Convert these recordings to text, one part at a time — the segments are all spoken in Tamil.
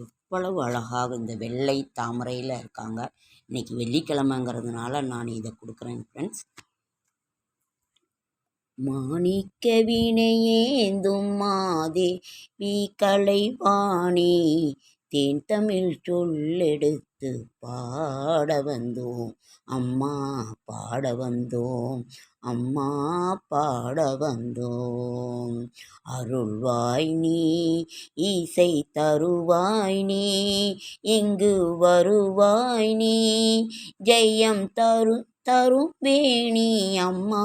எவ்வளவு அழகாக இந்த வெள்ளை தாமரையில் இருக்காங்க. இன்னைக்கு வெள்ளிக்கிழமைங்கிறதுனால நான் இதை கொடுக்குறேன் ஃப்ரெண்ட்ஸ் மாணிக்க வினையேந்தும் மாதே வி கலைவாணி தேன் தமிழ் சொல்லெடு பாட்டு பாட வந்தோம். அம்மா பாட வந்தோம். அம்மா பாட வந்தோம். அருள்வாய் நீ இசை தருவாய் நீ இங்கு வருவாய் நீ ஜெயம் தரு தரும் வேணி அம்மா.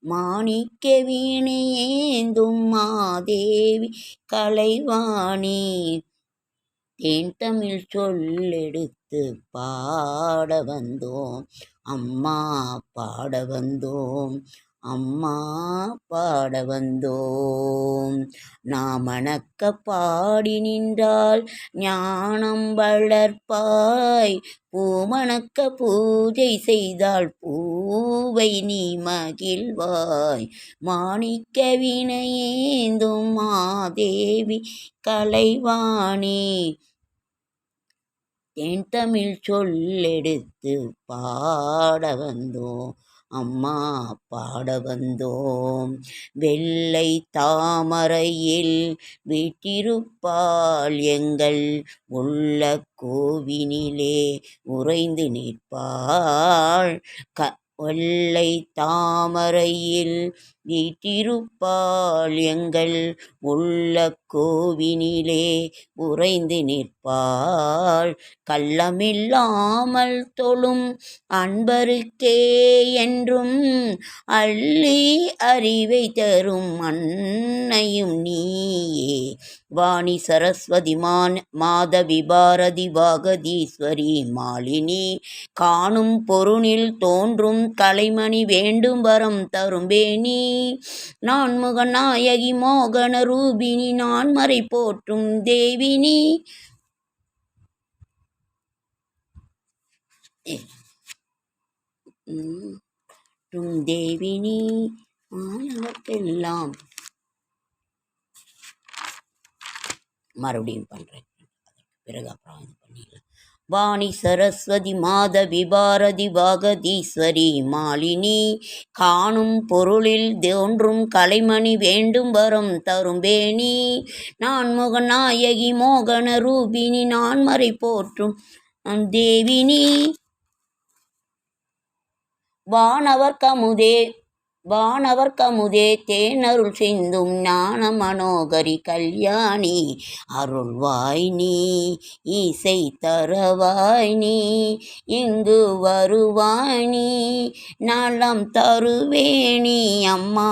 மாணிக்க வீணையேந்தும் மாதேவி கலைவாணி தேன் தமிழ் சொல்லெடுத்து பாட வந்தோம். அம்மா பாட வந்தோம். அம்மா பாட வந்தோம். நாமணக்க பாடி நின்றால் ஞானம் வளர்ப்பாய். பூமணக்க பூஜை செய்தால் பூவை நீ மகிழ்வாய். மாணிக்க வினையேந்தும் மாதேவி கலைவாணி தேன் தமிழ் சொல்லெடுத்து பாட வந்தோம். அம்மா பாட வந்தோம். வெள்ளை தாமரையில் வீட்டிருப்பாள் எங்கள் உள்ள கோவினிலே. உறைந்து நிற்பாள் க வெள்ளை தாமரையில் வீட்டிருப்பாள் எங்கள் உள்ள கோவினிலே. உறைந்து நிற்பாள் கள்ளமில்லாமல் தொழும் அன்பருக்கே என்றும் அள்ளி அறிவை தரும் அன்னையும் நீயே. வாணி சரஸ்வதி மான் மாதவி பாரதி வாகதீஸ்வரி மாலினி காணும் பொருளில் தோன்றும் கலைமணி வேண்டும் வரம் தரும்பேணி நான் முகநாயகி மோகன ரூபினி நான் மறை போற்றும் தேவினி. உம் தேவினி மாணவர்க்கெல்லாம் மறுபடியும் பண்ணுறேன் பிறகு அப்புறம் இது பண்ணிடலாம். வாணி சரஸ்வதி மாதவி பாரதி பகதீஸ்வரி மாலினி காணும் பொருளில் தோன்றும் கலைமணி வேண்டும் வரும் தரும் பேணி நான் முகநாயகி மோகன ரூபினி நான் மறை போற்றும். தேவினி வானவர் கமுதே வானவர் கமுதே தேனருள் சிந்தும் ஞான மனோகரி கல்யாணி அருள்வாய் நீ இசை தரவாய் நீ இங்கு வருவாய் நீ நலம் தருவேணி அம்மா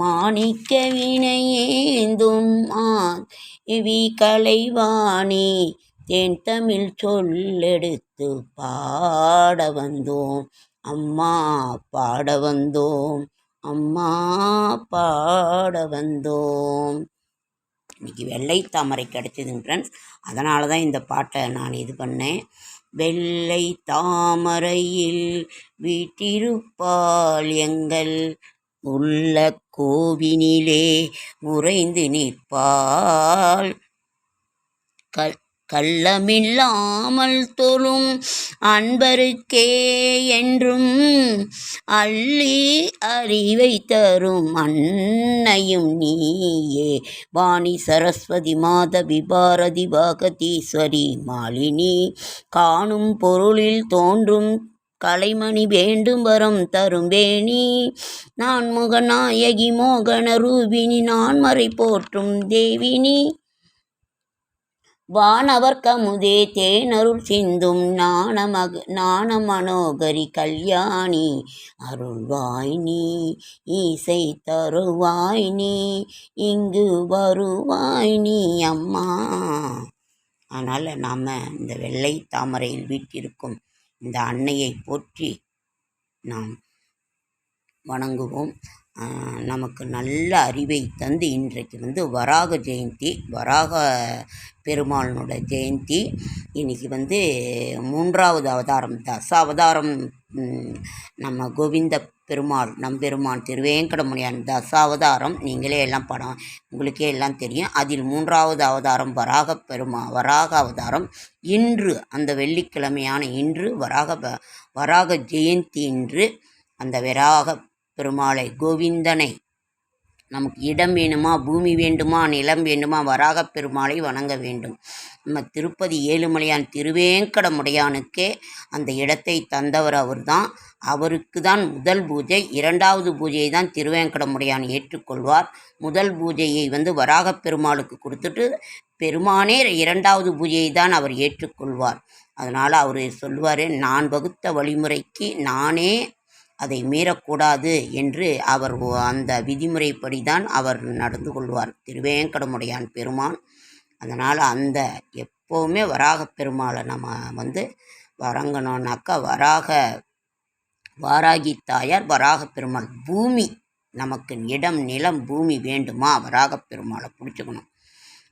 மாணிக்க வினையேந்தும் இவி கலைவாணி தென் தமிழ் சொல்லெடுத்து பாட வந்தோம். அம்மா பாட வந்தோம். அம்மா பாட வந்தோம். இன்னைக்கு வெள்ளை தாமரை கிடைச்சதுங்க ஃப்ரெண்ட்ஸ் அதனால தான் இந்த பாட்டை நான் இது பண்ணேன். வெள்ளை தாமரையில் வீட்டிருப்பால் எங்கள் உள்ள கோவினிலே உறைந்து நிற்பாள். கல் கள்ளமில்லாமல் தொழும் அன்பருக்கே என்றும் அள்ளி அறிவை தரும் அன்னையும் நீயே. வாணி சரஸ்வதி மாதவி பாரதி பாகதீஸ்வரி மாலினி காணும் பொருளில் தோன்றும் கலைமணி வேண்டும் வரம் தரும் வேணி. நான் முகநாயகி மோகன ரூபினி நான் மறை போற்றும் தேவினி. வானவர் கமுதே தேனருள் சிந்தும் நாணமக நாண மனோகரி கல்யாணி. அருள்வாய் நீ இசை தருவாய் நீ இங்கு வருவாய் நீ அம்மா. அதனால் நாம் இந்த வெள்ளை தாமரையில் வீட்டிருக்கும் இந்த அன்னையை போற்றி நாம் வணங்குவோம். நமக்கு நல்ல அறிவை தந்து இன்றைக்கு வந்து வராக ஜெயந்தி வராக பெருமாளினோட ஜெயந்தி. இன்றைக்கி வந்து மூன்றாவது அவதாரம் தச அவதாரம் நம்ம கோவிந்த பெருமாள் நம்பெருமான் தச தசாவதாரம். நீங்களே எல்லாம் படம் உங்களுக்கே எல்லாம் தெரியும். அதில் மூன்றாவது அவதாரம் வராக பெருமா வராக அவதாரம். இன்று அந்த வெள்ளிக்கிழமையான இன்று வராக ப- வராக ஜெயந்தி இன்று அந்த வராக பெருமாளை கோவிந்தனை. நமக்கு இடம் வேணுமா பூமி வேண்டுமா நிலம் வேண்டுமா வராகப் பெருமாளை வணங்க வேண்டும். நம்ம திருப்பதி ஏழுமலையான் திருவேங்கடமுடையானுக்கே அந்த இடத்தை தந்தவர் அவர்தான். அவருக்கு தான் முதல் பூஜை இரண்டாவது பூஜையை தான் திருவேங்கடமுடையான் ஏற்றுக்கொள்வார். முதல் பூஜையை வந்து வராகப் பெருமாளுக்கு கொடுத்துட்டு பெருமானே இரண்டாவது பூஜையை தான் அவர் ஏற்றுக்கொள்வார். அதனால் அவர் சொல்லுவார் நான் வகுத்த வழிமுறைக்கு நானே அதை மீறக்கூடாது என்று அவர் அந்த விதிமுறைப்படி தான் அவர் நடந்து கொள்வார். திருவேங்கடமுடையான் பெருமான். அதனால் அந்த எப்போவுமே வராகப் பெருமாளை நம்ம வந்து வரங்கணுன்னாக்கா வராக வாராகி தாயார் வராகப் பெருமாள். பூமி நமக்கு இடம் நிலம் பூமி வேண்டுமா? வராகப் பெருமாளை பிடிச்சிக்கணும்.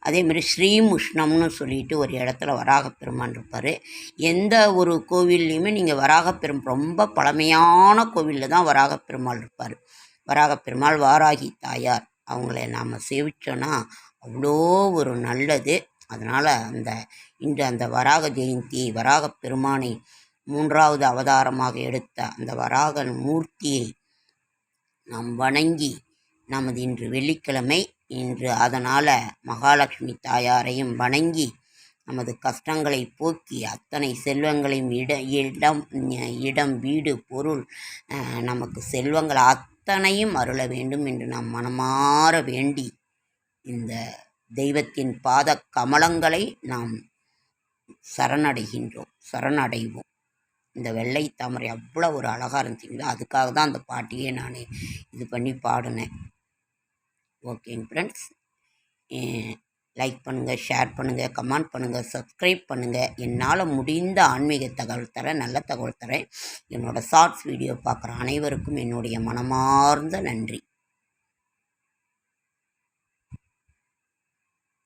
அதேமாரி ஸ்ரீமுஷ்ணம்னு சொல்லிட்டு ஒரு இடத்துல வராகப் பெருமான் இருப்பார். எந்த ஒரு கோவில்லையுமே நீங்கள் வராகப் பெரும் ரொம்ப பழமையான கோவிலில் தான் வராகப் பெருமாள் இருப்பார். வராகப் பெருமாள் வாராகி தாயார். அவங்கள நாம் சேவிச்சோன்னா அவ்வளோ ஒரு நல்லது. அதனால் அந்த இன்று அந்த வராக ஜெயந்தி வராகப் பெருமானை மூன்றாவது அவதாரமாக எடுத்த அந்த வராகன் மூர்த்தியை நாம் வணங்கி நமது இன்று வெள்ளிக்கிழமை இன்று அதனால் மகாலட்சுமி தாயாரையும் வணங்கி நமது கஷ்டங்களை போக்கி அத்தனை செல்வங்களையும் இட இடம் இடம் வீடு பொருள் நமக்கு செல்வங்கள் அத்தனையும் அருள வேண்டும் என்று நாம் மனமாற வேண்டி இந்த தெய்வத்தின் பாத கமலங்களை நாம் சரணடைகின்றோம் சரணடைவோம். இந்த வெள்ளை தாமரை அவ்வளோ ஒரு அழகாக இருந்துச்சுங்களா அதுக்காக தான் அந்த பாட்டியே நான் இது பண்ணி பாடினேன். ஓகேங்க ஃப்ரெண்ட்ஸ். லைக் பண்ணுங்கள் ஷேர் பண்ணுங்கள் கமெண்ட் பண்ணுங்கள் சப்ஸ்கிரைப் பண்ணுங்கள் என்னால் முடிந்த ஆன்மீக தகவல் தரேன் நல்ல தகவல் தரேன் என்னோடய ஷார்ட்ஸ் வீடியோ பார்க்குற அனைவருக்கும் என்னுடைய மனமார்ந்த நன்றி.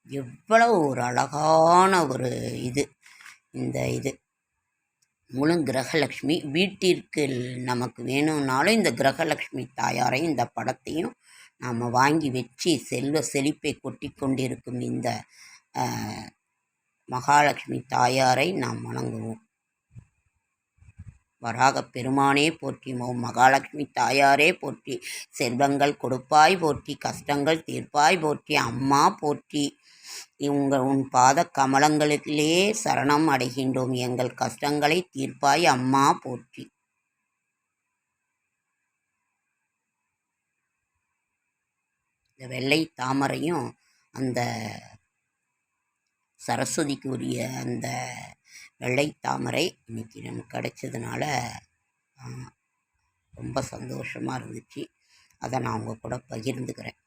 எவ்வளவு ஒரு அழகான ஒரு இது இந்த இது. முழு கிரகலக்ஷ்மி வீட்டிற்கு நமக்கு வேணும்னாலும் இந்த கிரகலக்ஷ்மி தாயாரையும் இந்த படத்தையும் நாம் வாங்கி வச்சு செல்வ செழிப்பை கொட்டி கொண்டிருக்கும் இந்த மகாலட்சுமி தாயாரை நாம் வணங்குவோம். வராகப் பெருமானே போற்றி மோ மகாலட்சுமி தாயாரே போற்றி செல்வங்கள் கொடுப்பாய் போற்றி கஷ்டங்கள் தீர்ப்பாய் போற்றி அம்மா போற்றி. உங்கள் உன் பாத கமலங்களிலே சரணம் அடைகின்றோம். எங்கள் கஷ்டங்களை தீர்ப்பாய் அம்மா போற்றி. இந்த வெள்ளை தாமரையும் அந்த சரஸ்வதிக்கு உரிய அந்த வெள்ளை தாமரை இன்னைக்கு நமக்கு கிடைச்சதுனால ரொம்ப சந்தோஷமாக இருந்துச்சு. அதை நான் உங்கள் கூட பகிர்ந்துக்கிறேன்.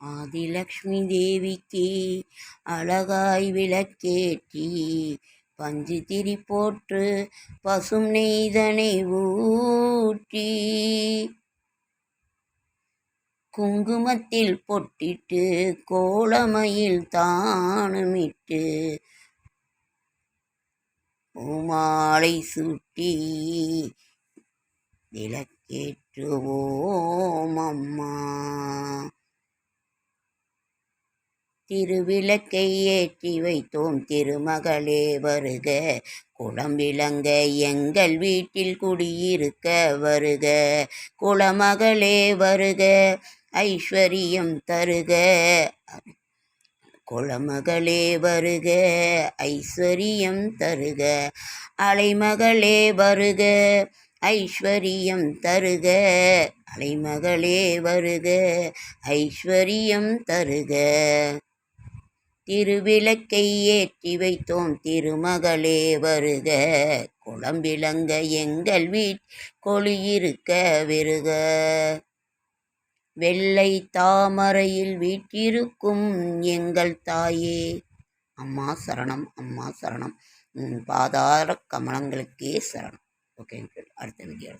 ஆதிலக்ஷ்மி தேவிக்கு அழகாய் விளக்கேற்றி பஞ்சு திரி போற்று பசும் நெய்தனை ஊற்றி குங்குமத்தில் பொட்டிட்டு கோலமையில் தானுமிட்டு பூமாலை சுட்டி விளக்கேற்றுவோம் அம்மா. திருவிளக்கை ஏற்றி வைத்தோம் திருமகளே வருக. குளம் விளங்க எங்கள் வீட்டில் குடியிருக்க வருக. குளமகளே வருக ஐஸ்வர்யம் தருக. குளமகளே வருக ஐஸ்வர்யம் தருக. அலைமகளே வருக ஐஸ்வர்யம் தருக. அலைமகளே வருக ஐஸ்வர்யம் தருக. திருவிளக்கை ஏற்றி வைத்தோம். திருமகளே வருக. குளம் விளங்க எங்கள் வீட் கொளியிருக்க வெறுக வெள்ளை தாமரையில் வீட்டிருக்கும் எங்கள் தாயே. அம்மா சரணம் அம்மா சரணம். பாதார கமலங்களுக்கே சரணம். ஓகே அடுத்த வீடியோ